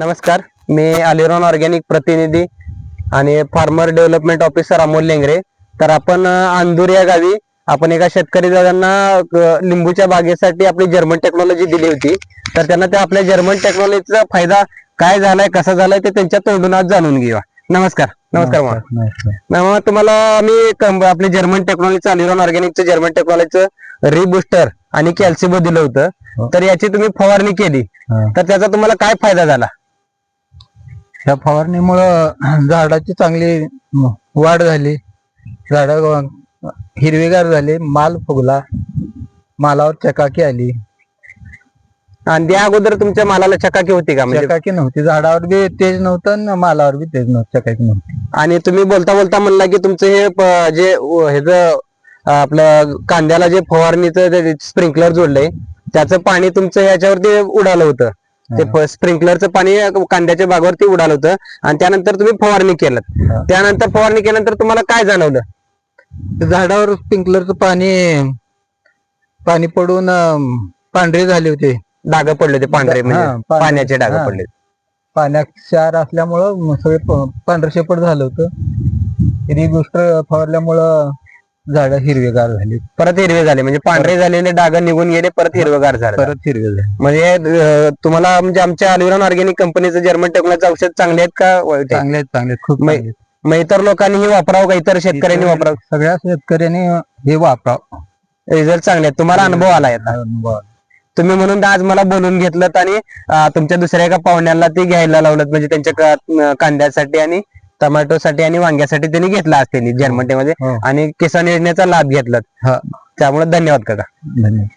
नमस्कार मी अलिरॉन ऑर्गॅनिक प्रतिनिधी आणि farmer development officer Amol Lengare. तर आपण अंदूर या गावी आपण एका शेतकरी दादांना लिंबूच्या बागेसाठी आपली जर्मन टेक्नॉलॉजी दिली होती. तर त्यांना त्या आपल्या जर्मन टेक्नॉलॉजीचा फायदा काय झालाय कसा झालाय ते त्यांच्या तोंडून आज जाणून घेऊया. नमस्कार नमस्कार मामा. तुम्हाला आम्ही कं- आपले जर्मन टेक्नॉलॉजीचं अलिरॉन ऑर्गॅनिकचं जर्मन टेक्नॉलॉजीचं रिबुस्टर आणि कॅल्सिबो दिलं होतं. हो. तर याची तुम्ही फवारणी केली. तर त्याचा तुम्हाला काय फायदा झाला? ह्या फवारणीमुळं झाडाची चांगली वाढ झाली. झाड हिरवेगार झाले माल फुगला मालावर चकाकी आली. आणि त्या अगोदर तुमच्या मालाला चकाकी होती का? म्हणजे चकाकी नव्हती. झाडावर बी तेज नव्हतं आणि मालावर बी तेज नव्हतं. चकाकी नव्हती. आणि तुम्ही बोलता बोलता म्हणला की तुमचं हे प- जे अं, आपलं कांद्याला जे फवारणीचं स्प्रिंकलर जोडलंय त्याचं पाणी तुमचं ह्याच्यावरती उडालं होतं. ते स्प्रिंकलरचं पाणी कांद्याच्या बागावरती उडालं होतं. आणि त्यानंतर तुम्ही फवारणी केलं. हा. त्यानंतर फवारणी केल्यानंतर तुम्हाला काय जाणवलं? झाडावर स्प्रिंकलरचं पाणी पाणी पडून पांढरे झाले होते. डाग पडले होते पांढरे हा, म्हणजे. पाण्याचे डाग हा. पडले. पाण्यात क्षार असल्यामुळं सगळे प- पांढरं शेपट झालं होतं. रिबुस्टर फवारल्यामुळं झाड हिरवेगार झाली. परत हिरवे झाले. म्हणजे पांढरे झालेले डाग निघून गेले परत हिरवगार झाले. परत हिरवे झाले. म्हणजे अं, तुम्हाला म्हणजे आमच्या अलिरॉन ऑर्गॅनिक कंपनीचं जर्मन टेक्नॉलॉजी औषध चांगले आहेत का? वाईट आहे? चांगले आहेत, चांगले आहेत, खूप मै- चांगले आहेत. मग इतर लोकांनी हे वापरावं का? इतर शेतकऱ्यांनी वापरावं? सगळ्या शेतकऱ्यांनी हे वापरावं. रिझल्ट चांगले आहेत. तुम्हाला अनुभव आला याचा अनुभव. तुम्ही म्हणून आज मला बोलून घेतलं आणि अं, तुमच्या दुसऱ्या एका पाहुण्याला ते घ्यायला लावलं म्हणजे त्यांच्या का- अं, कांद्यासाठी आणि टोमॅटोसाठी आणि वांग्यासाठी त्यांनी घेतला आज त्यांनी जर्मनमध्ये हो. आणि किसान योजनेचा लाभ घेतला हा. त्यामुळे धन्यवाद काका. धन्यवाद.